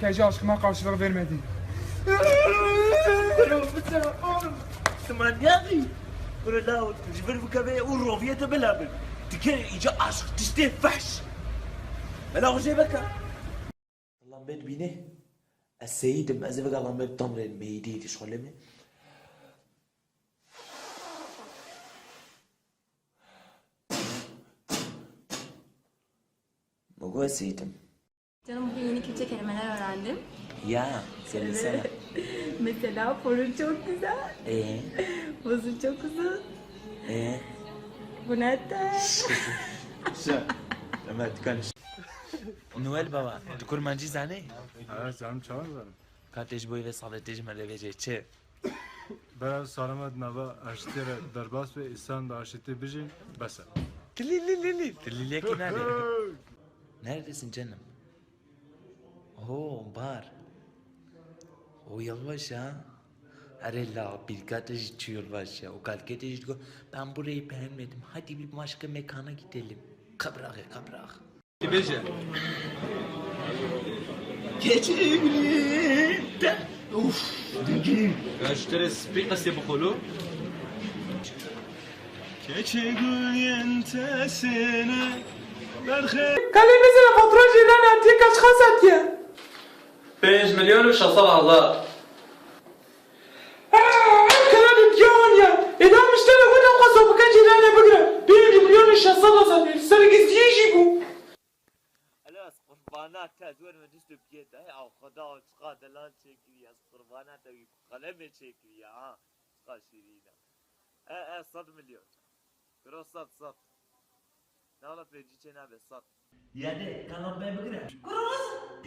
Kece aşkıma karşılık vermedi. ثمانياغي ولا لا جبر بكبي والروفية بلابل تكي يجا عاشق تشتي فحش بلا غجي بكا الله بيت بيني السيد مأزفك الله بيت تمر الميدي تشغل مي مقوى السيدم Canım bugün yeni Kürtçe kelimeler öğrendim. Ya, söylesene. Mesela forun çok güzel. Ee? Bozun çok uzun. Ee? Bu nette. Ömer tıkanış. Noel baba, tu kurmancı zane? Evet, canım çağır benim. Kardeş boyu ve salateci merevece çe. Bera salamet nava aştere derbas ve İslam da aşite bijin besa. Tilililili. Tililiye ki nerede? Neredesin canım? Oh, var. O yalvaş ya. Her la bir kardeş içiyor var ya. O kardeş diyor. Ben burayı beğenmedim. Hadi bir başka mekana gidelim. Kabrak kabrak. Beje. Gece birlikte. Uf. Kaçtere spik nasıl yapıyor? Keçe gül yentesine Kalemize fotoğraf ilan ettik kaç kasat ya. 5 milionów 600 hazar. Kralım Kevanya, edam işte ne kadar kasabıka cilane bıgıra. 1 milyon 600 hazar, sergis yiyişi bu. Alas, kurbanat ta zor ve düstüp yedi, av kada o çıka delan çekiliyor, kurbanat da kaleme çekiliyor, ha, çıka şirine. E, e, sad milyon. Kral sad, sad. Ne ola peyci çenabe, sad. Yani, kalan ben bıgıra. Kuralız,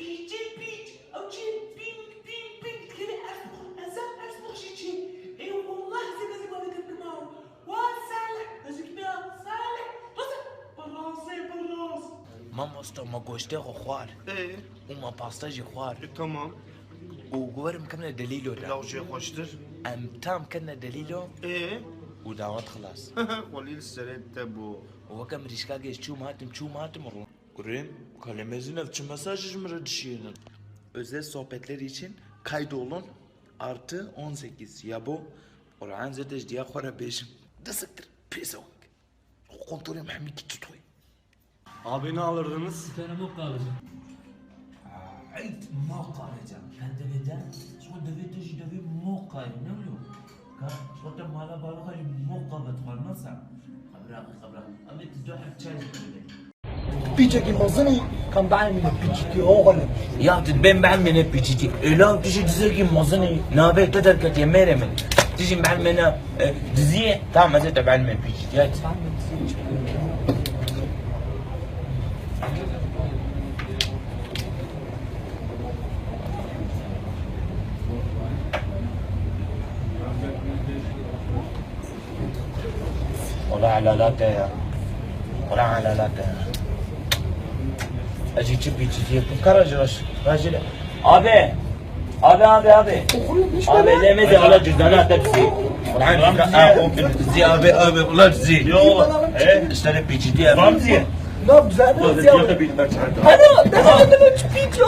Mamosta ma goşte khwar Ee, Uma pasta ji e, tamam. U gwarim kana delilo da Lavcıya koştur. Em tam kana delilo Ee, U davat khalas Walil serette bu. U kam rişka geç çu matim çu matim ru Kurim kalemezin evçi mesaj mı düşüyorsun Özel sohbetler için kaydolun artı 18 ya bu Orhan zedej diye khwara beşim Dısıktır pis ol Kontrolüm hemi ki tutoy Abi ne alırdınız? عيد موقع رجع كان دفيدا شو دفيدا شو دفي موقع نملو كان شو تم على بالغ موقع بدخل نصع خبراق خبراق أبي تدوح تشاي Piçeki mazını kan بعمل piçeki oğlum. Ya ben بعمل بيجي الان تيجي تزكي مظني نابي تدرك يا مريم تيجي بعمل دزيه تعال ما زلت بعمل بيجي Ulan alalat ya. Ulan alalat ya. Acıcı bicici yapın karacılaş. Racile. Abi. Abi abi abi. Abi demedi ala cüzdanı hatta bizi. Ulan abi abi. Ulan bizi. Yok. İşte bicici abi. Não, já não. Não adianta pedir pra tirar. Ah, não, não, não, não te pediu.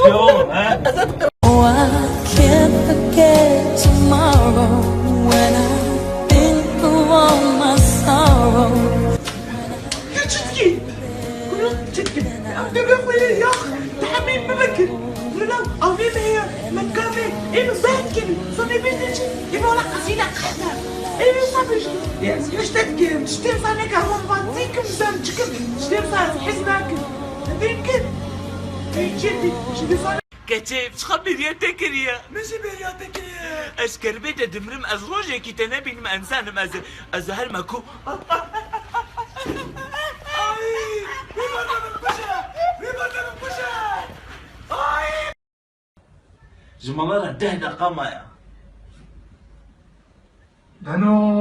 Oh, I can't forget tomorrow when I think of all my sorrow. يا جدكي جدكي عم تبقى يا اخ تحمين ببكر لا لا عظيمة هي مكامة إيه مزاكر صني بيتي إيه ولا قصيدة قحلة إيه مصابي مش شتير أنا كهو مبطيك مزمتك شتير صار حزبك بينك بيجي شتير كتاب تخبي ريال تكريا ماشي بريال تكريا اش بيتا دمرم ازروجي كي تنابي ما انسان ما ازهر ماكو جمالة دهنا قمايا. دانو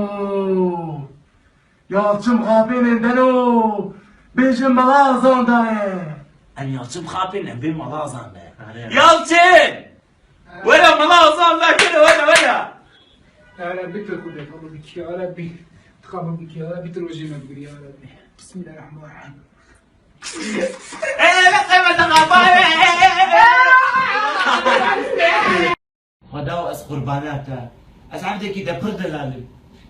Yalçın! Kapı'nın denu. Bizim malazan أن En Yalçın Kapı'nın bir malazan يا Yalçın! ولا ملاحظة لا كده ولا ولا أنا ربي كده لك بك يا ربي تقام بك يا ربي من بري يا ربي بسم الله الرحمن الرحيم إيه از قربانات از هداو اس قرباناتا اس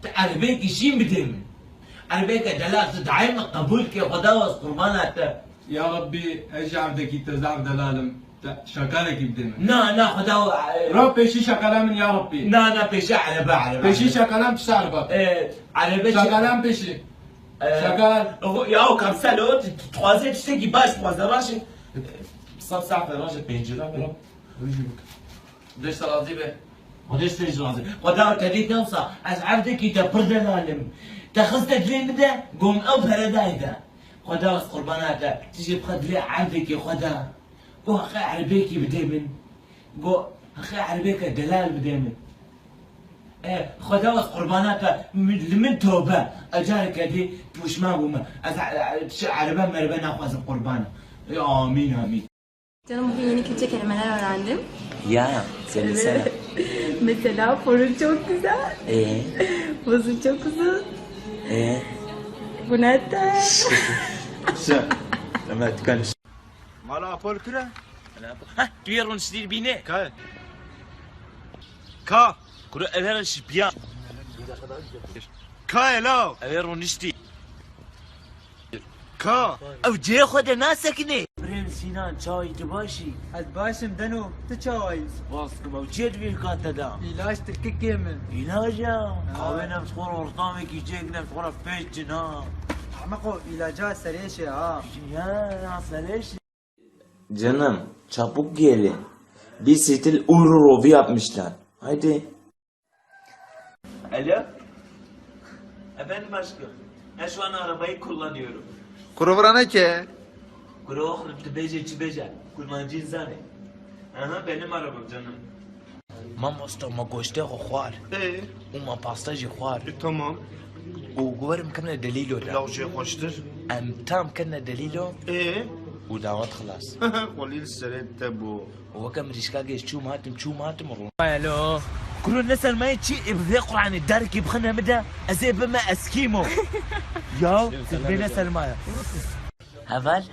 تا ده کی شیم بيك بديمن عربيك دلالة دعيم قبولك غداوس قرباناتا Ya Rabbi eci abdeki tezar delalim. Şakala gibdim. نا نا خداو Rab peşi şakalamın ya Rabbi. نا نا بيشا على با على با Peşi şakalam pişar bak. إيه، على بيشا Şakalam peşi. Şakal. يا كم سالو تخوازي تشتكي باش تخوازي راشي صار ساعة راشي بينجرا برا Dış salazi be. وليش في زوانزي قدار كذي توصى أسعفتك كي برد العالم تخصت جين ده قوم أبهر دايدا قدار قرباناتا تجي بخد لي عبدك خدا قو خا عربيكي بديمن قو خا عربيكا دلال بديمن إيه خدا قرباناتا من من توبة اجار دي توش ما بوما عربا مربا ناخذ قربانا آمين آمين ترى ممكن يعني كنت كلمة لا عندهم Ya söylesene. Mesela forun çok güzel. Ee, Vazın çok uzun. ee. Bu neden? Sen. Ömer konuş. مالا أبول كده Ha, duyarım sizi bine. كاي كا Kuru everen şipiya. كاي لا Everen işte. كا أو جي خدا ناسكني بريم سينان شاي تباشي الباشم دنو تشايز واسكم أو جيت في الكاتا دا علاج تركي من علاجا قاوينا مسخور ورطامك يجيك مسخورة فيش جنا عمقو علاجات سريشة ها يا ناصر ليش Canım çabuk gelin. Bir stil Uru yapmışlar. Haydi. Alo? Efendim aşkım. Ben şu an arabayı kullanıyorum. كروفرانا كي Kuru oğlum tübece tübece. Kulmancı zane. Aha benim arabam canım. Mama sto ma goşte خوار. إيه Uma pasta ji خوار. تمام وقورم كنا دليلو لو ده. شيء خوشتر ام تام كنا دليلو إيه ودعوات خلاص. قليل سريت تبو هو كم ريشكا جيش شو ماتم شو ماتم الو كل نسأل ما يتشي بذيقر عن الدارك يبخنا مدى أزي بما أسكيمو يا بين نسأل ما هفال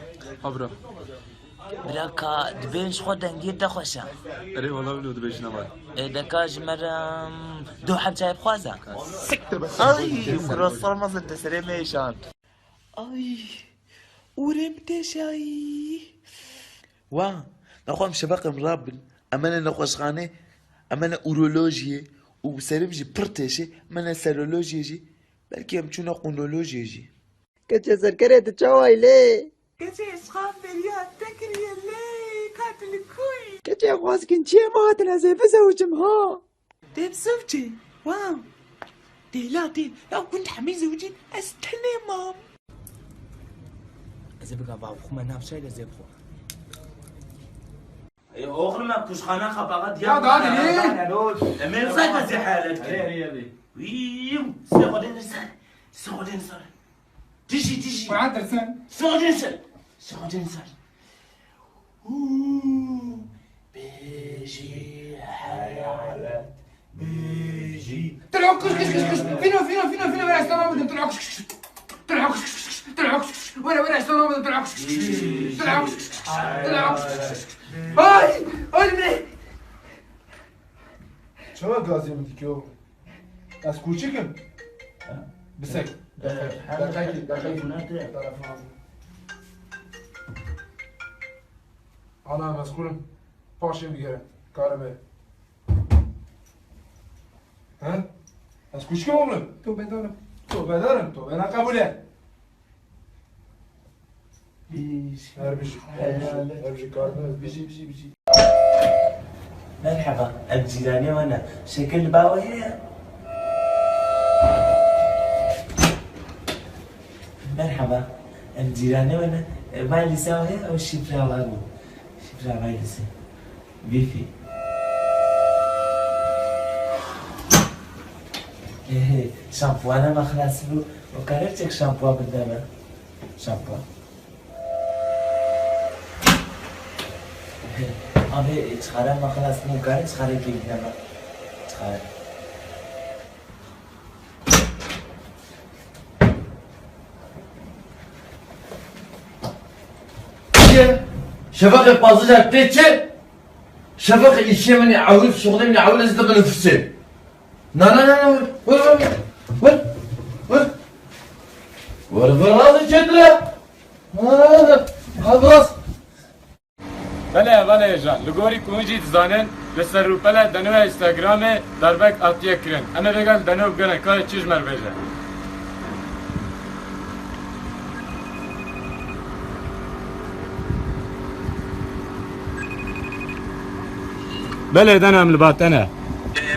خبره براكا دبيش خود انجير دا خوشا اري والله بلو دبيش نبا اذا كاج مرة دو حب جايب خوازا سكتة بس اي رصار مصر تسري ميشان اي ورم تشاي وا نخوام شباق مرابل امانا نخوش خانه امانا اورولوجيا وسرم جي برتشي امانا سيرولوجيا جي بلكي امتشونا قنولوجيا جي كتشا سركريت تشاوي ليه کچه خواستکن چیه ما هاتن از بزوجم ها ديب زوجي واو. دي لا دي لو كنت حمي زوجي أستني مام. زبقا باو خما نام شاي لزيب خو اخر ما كوش خانا خباغات يا دادي ليه؟ أمير سايكا زي حالتك. ويم سيغدين سن سيغدين سن تجي تجي وعاد سن سيغدين سن Solucan say. Beji hayalet. Beji. Dur yok kış kış kış kış. Fino fino fino fino ver aslanamadım. Dur yok kış kış. Dur yok kış kış. Dur yok kış. Ver ver aslanamadım. Dur yok kış kış. Dur yok kış kış. Dur yok kış kış. Ay! Ay ne? Чего гази ми кио? Аз кучикам? Бисек. Да, да, да, да, да, да, да, да, да, Ana mezkurim paşê bigere kare be. He? Ez kuşke oğlum. Tövbe darım. Tövbe darım. Tövbe ne kabul et. هربش هربش بيجي بيجي بيجي مرحبا الجيرانية وأنا. شكل باوي. مرحبا الجيرانية وأنا. مالي ساوي؟ أو الشفرة الله شفرة ما اللي ساوي بيفي ايه شامبو انا ما خلاص له وكررتك شامبو بالدم شامبو Abi çıkaran makinasını yukarı çıkarıp gideceğim ben. Çıkarın. شفق پازو Şefak-ı Pazıca teçe Şefak-ı İşe meni avul şuğda meni avul ezde meni füsse. Na na na na vur vur vur vur vur vur razı çetire. Habras. Bele bele jan. Lugori kunji zanen ve serupele denove Instagram'e darbek atiye kirin. Eme vegal denov gane kare çizmer veje. بله دنم لباتنه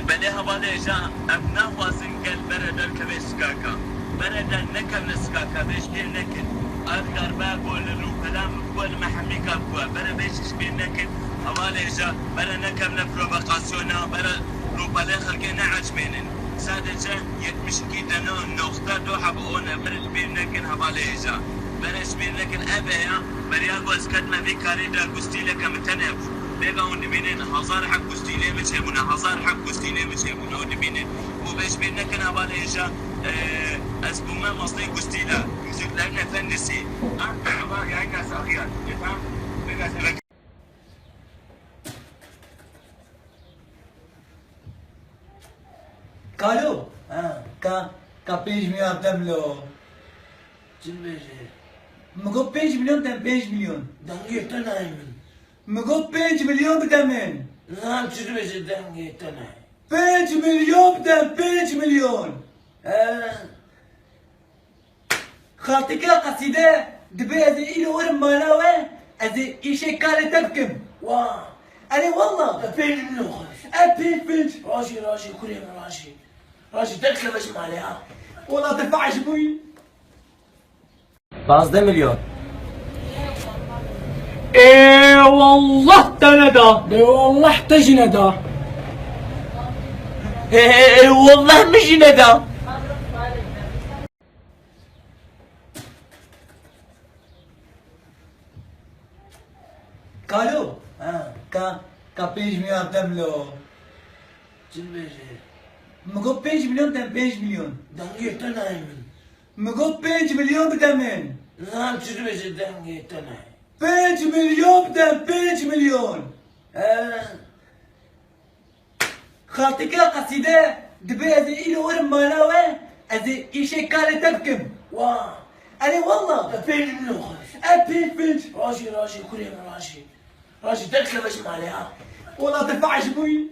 بله حواله جا ام نوازن گل برده که سکاکا برده نکم نسکاکا بیش بیر نکن اذکر با گول رو پلام گول محمی کا بوا بره بیشش بیر نکن حواله جا بره نکم نپروفوکاسیونا بره رو پله خلقی نعج بینن sadece 72 tane nokta do habone برد بیر نکن حواله جا برش بیر نکن ابه یا بريال باز كتنا في كاريدا قستيلة كم تنب بيبا ونبينين هزار حق قستيلة مش هبونا هزار حق قستيلة مش هبونا ونبينين وبيش بينا كان هبالي إيشا أسبو ما مصدي قستيلة يزيد لنا فنسي أنت حباك يا ناس أخيار يفهم بيبا कालो का का पेज में आप दम लो مگو پنج میلیون تن پنج میلیون دنگی تنايمن مگو پنج میلیون بدمن نعم شنو بيجي دنگي تنايم پنج میلیون بدم پنج میلیون خاطك قصيدة دبي هذا إلى ورم مالاوة هذا إيشي كالي تبكم واه أنا والله بيج منو أبيج بيج راشي راشي كريم راشي راشي دكة باش مالها والله دفعش بوي Fazla milyon. Eyvallah dene da. Eyvallah da jine da. Eyvallah mı jine da? Καλό. Κα, κα 5 milyon adam lo. Cilveci. Mıgo 5 milyon dem 5 milyon. Dangi tanayım. Mıgo 5 milyon bir demin. Lan cilveci dangi tanayım. 5 milyon de 5 milyon. Xatika kaside dibe ezi ilu var mana ve ezi işe kare tepkim. Vah. Hani valla. Beş milyon. E beş beş. Raşi raşi kureyim raşi. Raşi tek kılıç mali ha. Valla tefaş buyum.